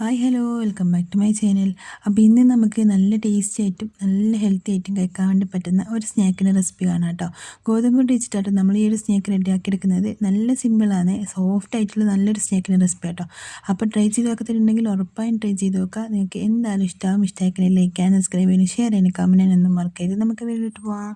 Hi hello welcome back to my channel. അപ്പോൾ ഇന്ന് നമുക്ക് നല്ല ടേസ്റ്റി ആയിട്ടും നല്ല ഹെൽത്തി ആയിട്ടും കഴിക്കാൻ വേണ്ടി പറ്റുന്ന ഒരു സ്നാക്കിന്റെ റെസിപ്പി കാണാം കേട്ടോ. ഗോതമ്പ് വെച്ചിട്ടാട്ടോ നമ്മൾ ഈ ഒരു സ്നാക്ക് റെഡിയാക്കി എടുക്കുന്നത് നല്ല സിമ്പിളാണ് സോഫ്റ്റ് ആയിട്ടുള്ള നല്ലൊരു സ്നാക്കിന്റെ റെസിപ്പി കേട്ടോ. അപ്പോൾ ട്രൈ ചെയ്ത് നോക്കത്തിട്ടുണ്ടെങ്കിൽ ഉറപ്പായും ട്രൈ ചെയ്ത് നോക്കുക. നിങ്ങൾക്ക് എന്തായാലും ഇഷ്ടമാകും ഇഷ്ടമാക്കിയാൽ ലൈക്ക് ചെയ്യാൻ സബ്സ്ക്രൈബ് ചെയ്യാനും ഷെയർ ചെയ്യാനും കമന്റ് ചെയ്യാനൊന്നും മറക്കരുത്. നമുക്ക് വീട്ടിലോട്ട് പോവാം.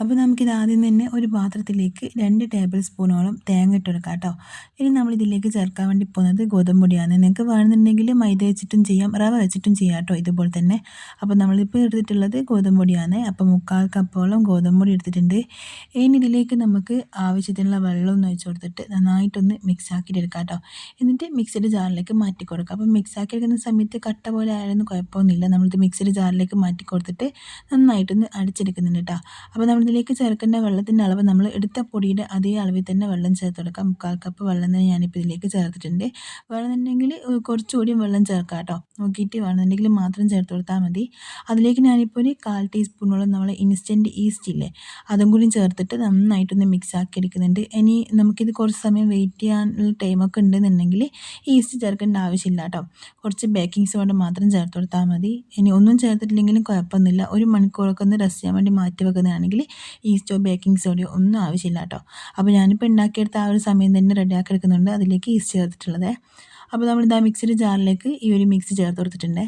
അപ്പോൾ നമുക്കിത് ആദ്യം തന്നെ ഒരു പാത്രത്തിലേക്ക് രണ്ട് ടേബിൾ സ്പൂണോളം തേങ്ങ ഇട്ടെടുക്കാം കേട്ടോ. ഇനി നമ്മളിതിലേക്ക് ചേർക്കാൻ വേണ്ടി പോകുന്നത് ഗോതമ്പ് പൊടിയാണ് നിങ്ങൾക്ക് വേണമെന്നുണ്ടെങ്കിൽ മൈദ വെച്ചിട്ടും ചെയ്യാം റവ വെച്ചിട്ടും ചെയ്യാം കേട്ടോ ഇതുപോലെ തന്നെ. അപ്പോൾ നമ്മളിപ്പോൾ എടുത്തിട്ടുള്ളത് ഗോതമ്പ് പൊടിയാണ് അപ്പോൾ മുക്കാൽ കപ്പോളം ഗോതമ്പ് പൊടി എടുത്തിട്ടുണ്ട്. ഇനി ഇതിലേക്ക് നമുക്ക് ആവശ്യത്തിനുള്ള വെള്ളം ഒന്ന് ഒഴിച്ച് കൊടുത്തിട്ട് നന്നായിട്ടൊന്ന് മിക്സ് ആക്കിയിട്ട് എടുക്കാം കേട്ടോ. എന്നിട്ട് മിക്സിയുടെ ജാറിലേക്ക് മാറ്റി കൊടുക്കാം. അപ്പോൾ മിക്സ് ആക്കി എടുക്കുന്ന സമയത്ത് കട്ട പോലെ ആയാലൊന്നും കുഴപ്പമൊന്നുമില്ല. നമ്മളിത് മിക്സിയുടെ ജാറിലേക്ക് മാറ്റി കൊടുത്തിട്ട് നന്നായിട്ടൊന്ന് അടിച്ചെടുക്കുന്നുണ്ട് കേട്ടോ. അപ്പോൾ നമ്മൾ ഇതിലേക്ക് ചേർക്കേണ്ട വെള്ളത്തിന്റെ അളവ് നമ്മൾ എടുത്ത പൊടിയുടെ അതേ അളവിൽ തന്നെ വെള്ളം ചേർത്ത് കൊടുക്കാം മുക്കാൽ കപ്പ് വെള്ളം തന്നെ ഞാനിപ്പോൾ ഇതിലേക്ക് ചേർത്തിട്ടുണ്ട്. വേണമെന്നുണ്ടെങ്കിൽ കുറച്ചുകൂടി വെള്ളം ചേർക്കാം കേട്ടോ. നോക്കിയിട്ട് വേണമെന്നുണ്ടെങ്കിൽ മാത്രം ചേർത്ത് കൊടുത്താൽ മതി. അതിലേക്ക് ഞാനിപ്പോൾ ഒരു കാൽ ടീസ്പൂണോളം നമ്മൾ ഇൻസ്റ്റന്റ് ഈസ്റ്റ് ഇല്ലേ അതും കൂടി ചേർത്തിട്ട് നന്നായിട്ടൊന്ന് മിക്സ് ആക്കി എടുക്കുന്നുണ്ട്. ഇനി നമുക്കിത് കുറച്ച് സമയം വെയിറ്റ് ചെയ്യാനുള്ള ടൈമൊക്കെ ഉണ്ടെന്നുണ്ടെങ്കിൽ ഈസ്റ്റ് ചേർക്കേണ്ട ആവശ്യമില്ല കേട്ടോ. കുറച്ച് ബേക്കിംഗ് സോഡ മാത്രം ചേർത്ത് കൊടുത്താൽ മതി. ഇനി ഒന്നും ചേർത്തിട്ടില്ലെങ്കിലും കുഴപ്പമൊന്നുമില്ല. ഒരു മണിക്കൂറൊക്കെ ഒന്ന് റെസ്റ്റ് ചെയ്യാൻ വേണ്ടി മാറ്റി വെക്കുന്നതാണെങ്കിൽ ഈസ്റ്റോ ബേക്കിംഗ് സോഡയോ ഒന്നും ആവശ്യമില്ല കേട്ടോ. അപ്പോൾ ഞാനിപ്പോൾ ഉണ്ടാക്കിയെടുത്ത ആ ഒരു സമയം തന്നെ റെഡിയാക്കി എടുക്കുന്നുണ്ട് അതിലേക്ക് ഈസ്റ്റ് ചേർത്തിട്ടുള്ളത്. അപ്പോൾ നമ്മൾ ഇതാ മിക്സിയുടെ ജാറിലേക്ക് ഈ ഒരു മിക്സ് ചേർത്ത് കൊടുത്തിട്ടുണ്ട്.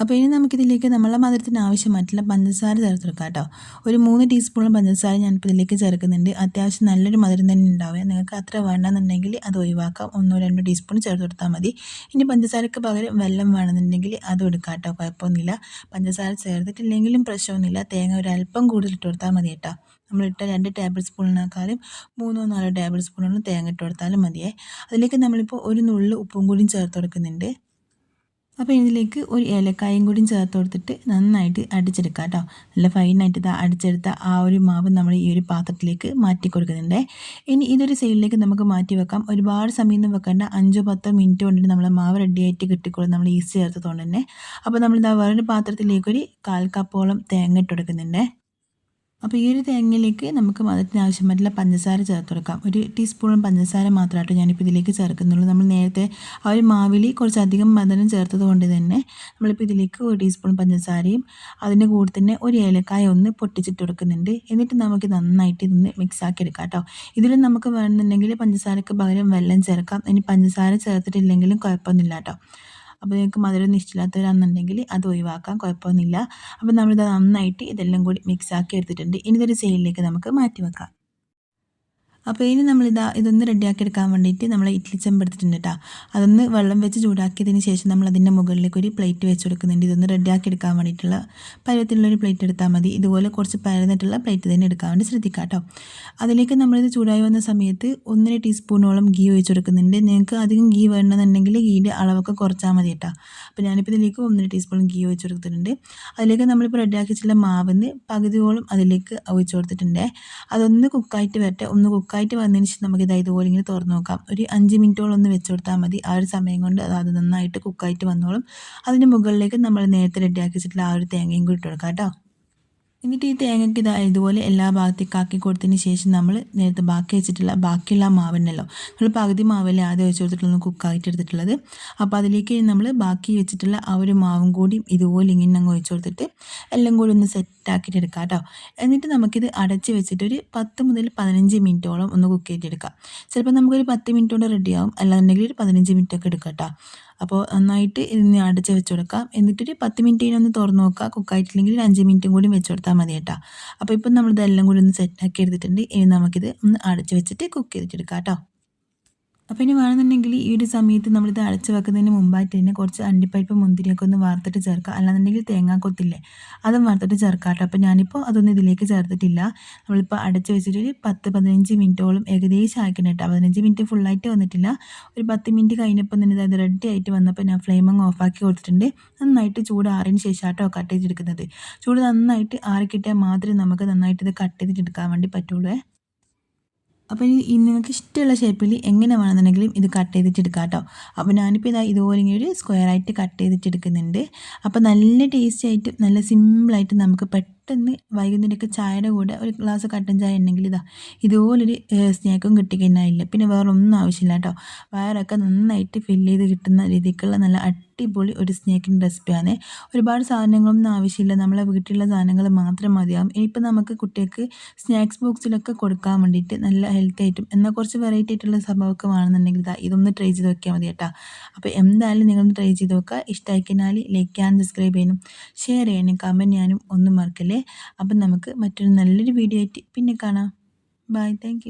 അപ്പോൾ ഇനി നമുക്കിതിലേക്ക് നമ്മളെ മധുരത്തിന് ആവശ്യമായിട്ടുള്ള പഞ്ചസാര ചേർത്തെടുക്കാം കേട്ടോ. ഒരു മൂന്ന് ടീസ്പൂൺ പഞ്ചസാര ഞാനിപ്പോൾ ഇതിലേക്ക് ചേർക്കുന്നുണ്ട്. അത്യാവശ്യം നല്ലൊരു മധുരം തന്നെ ഉണ്ടാവുക. നിങ്ങൾക്ക് അത്ര വേണമെന്നുണ്ടെങ്കിൽ അത് ഒഴിവാക്കാം. ഒന്നോ രണ്ടോ ടീസ്പൂൺ ചേർത്ത് കൊടുത്താൽ മതി. ഇനി പഞ്ചസാരക്ക് പകരം വെള്ളം വേണമെന്നുണ്ടെങ്കിൽ അതും എടുക്കാം കേട്ടോ. കുഴപ്പമൊന്നുമില്ല. പഞ്ചസാര ചേർത്തിട്ടില്ലെങ്കിലും പ്രശ്നമൊന്നുമില്ല. തേങ്ങ ഒരു കൂടുതൽ ഇട്ട് കൊടുത്താൽ മതി കേട്ടോ. നമ്മളിട്ട രണ്ട് ടേബിൾ സ്പൂണിനേക്കാളും മൂന്നോ നാലോ ടേബിൾ സ്പൂണോളം തേങ്ങ ഇട്ട് കൊടുത്താലും മതിയേ. അതിലേക്ക് നമ്മളിപ്പോൾ ഒരു നുള്ളു ഉപ്പും കൂടിയും ചേർത്ത് കൊടുക്കുന്നുണ്ട്. അപ്പോൾ ഇതിലേക്ക് ഒരു ഏലക്കായും കൂടി ചേർത്ത് കൊടുത്തിട്ട് നന്നായിട്ട് അടിച്ചെടുക്കുക കേട്ടോ. നല്ല ഫൈനായിട്ട് ഇത് അടിച്ചെടുത്ത ആ ഒരു മാവ് നമ്മൾ ഈ ഒരു പാത്രത്തിലേക്ക് മാറ്റി കൊടുക്കുന്നുണ്ട്. ഇനി ഇതൊരു സൈഡിലേക്ക് നമുക്ക് മാറ്റി വെക്കാം. ഒരുപാട് സമയം വെക്കേണ്ട. അഞ്ചോ പത്തോ മിനിറ്റ് കൊണ്ടിട്ട് നമ്മൾ മാവ് റെഡിയായിട്ട് കിട്ടിക്കോളും. നമ്മൾ ഈസ്റ്റ് ചേർത്തതുകൊണ്ട് തന്നെ. അപ്പോൾ നമ്മളിതാ വേറൊരു പാത്രത്തിലേക്കൊരു കാൽ കപ്പോളം തേങ്ങ ഇട്ട് കൊടുക്കുന്നുണ്ട്. അപ്പോൾ ഈ ഒരു തേങ്ങയിലേക്ക് നമുക്ക് മധുരത്തിന് ആവശ്യമായിട്ടുള്ള പഞ്ചസാര ചേർത്ത് കൊടുക്കാം. ഒരു ടീസ്പൂൺ പഞ്ചസാര മാത്രമായിട്ട് ഞാനിപ്പോൾ ഇതിലേക്ക് ചേർക്കുന്നുള്ളൂ. നമ്മൾ നേരത്തെ ആ ഒരു മാവിൽ കുറച്ചധികം മധുരം ചേർത്തത് കൊണ്ട് തന്നെ നമ്മളിപ്പോൾ ഇതിലേക്ക് ഒരു ടീസ്പൂൺ പഞ്ചസാരയും അതിന്റെ കൂടെ തന്നെ ഒരു ഏലക്കായ ഒന്ന് പൊട്ടിച്ചിട്ട് കൊടുക്കുന്നുണ്ട്. എന്നിട്ട് നമുക്ക് നന്നായിട്ട് ഇതൊന്ന് മിക്സ് ആക്കി എടുക്കാം കേട്ടോ. ഇതിൽ നമുക്ക് വേണമെന്നുണ്ടെങ്കിൽ പഞ്ചസാരക്ക് പകരം വെള്ളം ചേർക്കാം. ഇനി പഞ്ചസാര ചേർത്തിട്ടില്ലെങ്കിലും കുഴപ്പമൊന്നുമില്ല കേട്ടോ. അപ്പോൾ നിങ്ങൾക്ക് മധുരം ഇഷ്ടമില്ലാത്തവരാണെന്നുണ്ടെങ്കിൽ അത് ഒഴിവാക്കാം കുഴപ്പമൊന്നുമില്ല. അപ്പോൾ നമ്മളിത് നന്നായിട്ട് ഇതെല്ലാം കൂടി മിക്സ് ആക്കി എടുത്തിട്ടുണ്ട്. ഇനി ഇതൊരു സൈഡിലേക്ക് നമുക്ക് മാറ്റി വെക്കാം അപ്പോൾ ഇനി നമ്മളിതാ ഇതൊന്ന് റെഡിയാക്കി എടുക്കാൻ വേണ്ടിയിട്ട് നമ്മൾ ഇഡ്ഡലി ചെമ്പെടുത്തിട്ടുണ്ട് കേട്ടോ അതൊന്ന് വെള്ളം വെച്ച് ചൂടാക്കിയതിന് ശേഷം നമ്മൾ അതിന്റെ മുകളിലേക്ക് ഒരു പ്ലേറ്റ് വെച്ച് കൊടുക്കുന്നുണ്ട്. ഇതൊന്ന് റെഡിയാക്കി എടുക്കാൻ വേണ്ടിയിട്ടുള്ള പരുവത്തിലുള്ളൊരു പ്ലേറ്റ് എടുത്താൽ മതി. ഇതുപോലെ കുറച്ച് പരന്നിട്ടുള്ള പ്ലേറ്റ് തന്നെ എടുക്കാൻ വേണ്ടി ശ്രദ്ധിക്കാം കേട്ടോ അതിലേക്ക് നമ്മളിത് ചൂടായി വന്ന സമയത്ത് ഒന്നര ടീസ്പൂണോളം ഗീ ഒഴിച്ച് കൊടുക്കുന്നുണ്ട്. നിങ്ങൾക്ക് അധികം ഗീ വേണമെന്നുണ്ടെങ്കിൽ ഗീയുടെ അളവൊക്കെ കുറച്ചാൽ മതി കേട്ടോ അപ്പോൾ ഞാനിപ്പോൾ ഇതിലേക്ക് ഒന്നര ടീസ്പൂൺ ഗീ ഒഴിച്ച് കൊടുത്തിട്ടുണ്ട്. അതിലേക്ക് നമ്മളിപ്പോൾ റെഡിയാക്കി വെച്ചിട്ടുള്ള മാവിന് പകുതിയോളം അതിലേക്ക് ഒഴിച്ച് കൊടുത്തിട്ടുണ്ട്. അതൊന്ന് കുക്കായിട്ട് വരട്ടെ. ഒന്ന് കുക്കായി കുക്കായിട്ട് വന്നതിന് ശേഷം നമുക്ക് ഇത് ഇതുപോലെ ഇങ്ങനെ തുറന്ന് നോക്കാം. ഒരു അഞ്ച് മിനിറ്റോളം ഒന്ന് വെച്ച് കൊടുത്താൽ മതി. ആ ഒരു സമയം കൊണ്ട് അത് നന്നായിട്ട് കുക്കായിട്ട് വന്നോളും. അതിന് മുകളിലേക്ക് നമ്മൾ നേരത്തെ റെഡിയാക്കി വെച്ചിട്ടുള്ള ആ ഒരു തേങ്ങയും കൂടി ഇട്ട് കൊടുക്കാം കേട്ടോ. എന്നിട്ട് ഈ തേങ്ങയ്ക്ക് ഇതാ ഇതുപോലെ എല്ലാ ഭാഗത്തേക്ക് ആക്കി കൊടുത്തതിന് ശേഷം നമ്മൾ നേരത്തെ ബാക്കി വെച്ചിട്ടുള്ള ബാക്കിയുള്ള മാവുണ്ടല്ലോ നമ്മൾ പകുതി മാവല്ലേ ആദ്യം വെച്ച് കൊടുത്തിട്ടുള്ള കുക്കായിട്ട് എടുത്തിട്ടുള്ളത്. അപ്പോൾ അതിലേക്ക് നമ്മൾ ബാക്കി വെച്ചിട്ടുള്ള ആ ഒരു മാവും കൂടി ഇതുപോലെ ഇങ്ങനെ അങ്ങ് ഒഴിച്ചു കൊടുത്തിട്ട് എല്ലാം കൂടി ഒന്ന് സെറ്റാക്കിയിട്ട് എടുക്കാം കേട്ടോ. എന്നിട്ട് നമുക്കിത് അടച്ച് വെച്ചിട്ട് ഒരു പത്ത് മുതൽ പതിനഞ്ച് മിനിറ്റോളം ഒന്ന് കുക്ക് ചെയ്തെടുക്കാം. ചിലപ്പോൾ നമുക്കൊരു പത്ത് മിനിറ്റ് കൊണ്ട് റെഡിയാവും അല്ലാന്നുണ്ടെങ്കിൽ ഒരു പതിനഞ്ച് മിനിറ്റൊക്കെ എടുക്കാം കേട്ടോ. അപ്പോൾ നന്നായിട്ട് ഇതിന് അടച്ച് വെച്ച് കൊടുക്കാം. എന്നിട്ടൊരു പത്ത് മിനിറ്റ് കഴിഞ്ഞൊന്ന് തുറന്ന് നോക്കുക. കുക്കായിട്ടില്ലെങ്കിൽ അഞ്ച് മിനിറ്റും കൂടി വെച്ച് കൊടുത്താൽ മതി കേട്ടോ. അപ്പോൾ ഇപ്പം നമ്മളിതെല്ലാം കൂടി ഒന്ന് സെറ്റാക്കി എടുത്തിട്ടുണ്ട്. ഇനി നമുക്കിത് ഒന്ന് അടച്ച് വെച്ചിട്ട് കുക്ക് ചെയ്തിട്ടെടുക്കാം കേട്ടോ. അപ്പോൾ ഇനി വേണമെന്നുണ്ടെങ്കിൽ ഈ ഒരു സമയത്ത് നമ്മളിത് അടച്ച് വെക്കുന്നതിന് മുമ്പായിട്ട് തന്നെ കുറച്ച് അണ്ടിപ്പരിപ്പ് മുന്തിരിയൊക്കെ ഒന്ന് വാർത്തിട്ട് ചേർക്കുക. അല്ലാന്നുണ്ടെങ്കിൽ തേങ്ങാക്കൊത്തില്ലേ അതും വാർത്തിട്ട് ചേർക്കാം കേട്ടോ. അപ്പോൾ ഞാനിപ്പോൾ അതൊന്നും ഇതിലേക്ക് ചേർത്തിട്ടില്ല. നമ്മളിപ്പോൾ അടച്ച് വെച്ചിട്ട് ഒരു പത്ത് പതിനഞ്ച് മിനിറ്റോളം ഏകദേശം ആക്കണം കേട്ടോ. പതിനഞ്ച് മിനിറ്റ് ഫുള്ളായിട്ട് വന്നിട്ടില്ല. ഒരു പത്ത് മിനിറ്റ് കഴിഞ്ഞപ്പോൾ തന്നെ ഇത് റെഡി ആയിട്ട് വന്നപ്പോൾ ഞാൻ ഫ്ലെയിം അങ്ങ് ഓഫാക്കി കൊടുത്തിട്ടുണ്ട്. നന്നായിട്ട് ചൂട് ആറിന് ശേഷം കേട്ടോ കട്ട് ചെയ്തെടുക്കുന്നത്. ചൂട് നന്നായിട്ട് ആറിക്കിട്ടിയാൽ മാത്രമേ നമുക്ക് നന്നായിട്ട് ഇത് കട്ട് ചെയ്തിട്ടെടുക്കാൻ വേണ്ടി പറ്റുള്ളൂ. അപ്പോൾ ഈ നിങ്ങൾക്ക് ഇഷ്ടമുള്ള ഷേപ്പിൽ എങ്ങനെ വേണമെന്നുണ്ടെങ്കിലും ഇത് കട്ട് ചെയ്തിട്ട് എടുക്കാം കേട്ടോ. അപ്പോൾ ഞാനിപ്പോൾ ഇതാ ഇതുപോലെ ഇങ്ങനെ ഒരു സ്ക്വയറായിട്ട് കട്ട് ചെയ്തിട്ട് എടുക്കുന്നുണ്ട് അപ്പോൾ നല്ല ടേസ്റ്റ് ആയിട്ട് നല്ല സിമ്പിളായിട്ട് നമുക്ക് പെട്ടെന്ന് പെട്ടെന്ന് വൈകുന്നേരമൊക്കെ ചായയുടെ കൂടെ ഒരു ഗ്ലാസ് കട്ടൻ ചായ ഉണ്ടെങ്കിൽ ഇതാ ഇതുപോലൊരു സ്നാക്കും കിട്ടിക്കഴിഞ്ഞാൽ പിന്നെ വേറെ ഒന്നും ആവശ്യമില്ല കേട്ടോ. വയറൊക്കെ നന്നായിട്ട് ഫില്ല് ചെയ്ത് കിട്ടുന്ന രീതിക്കുള്ള നല്ല അടിപൊളി ഒരു സ്നേക്കിന്റെ റെസിപ്പിയാണ് ഒരുപാട് സാധനങ്ങളൊന്നും ആവശ്യമില്ല. നമ്മളെ വീട്ടിലുള്ള സാധനങ്ങൾ മാത്രം മതിയാകും ഇനിയിപ്പോൾ നമുക്ക് കുട്ടികൾക്ക് സ്നാക്സ് ബോക്സിലൊക്കെ കൊടുക്കാൻ വേണ്ടിയിട്ട് നല്ല ഹെൽത്തി ആയിട്ടും എന്നാൽ കുറച്ച് വെറൈറ്റി ആയിട്ടുള്ള സംഭവമൊക്കെ വേണമെന്നുണ്ടെങ്കിൽ ഇതാ ഇതൊന്ന് ട്രൈ ചെയ്ത് നോക്കിയാൽ മതി കേട്ടോ. അപ്പോൾ എന്തായാലും നിങ്ങളൊന്ന് ട്രൈ ചെയ്ത് നോക്കുക. ഇഷ്ടമായി കഴിഞ്ഞാൽ ലൈക്ക് ചെയ്യാനും സബ്സ്ക്രൈബ് ചെയ്യാനും ഷെയർ ചെയ്യാനും കമന്റ് ചെയ്യാനും ഒന്നും മറക്കല്ലേ? അപ്പം നമുക്ക് മറ്റൊരു നല്ലൊരു വീഡിയോ ആയിട്ട് പിന്നെ കാണാം. Bye thank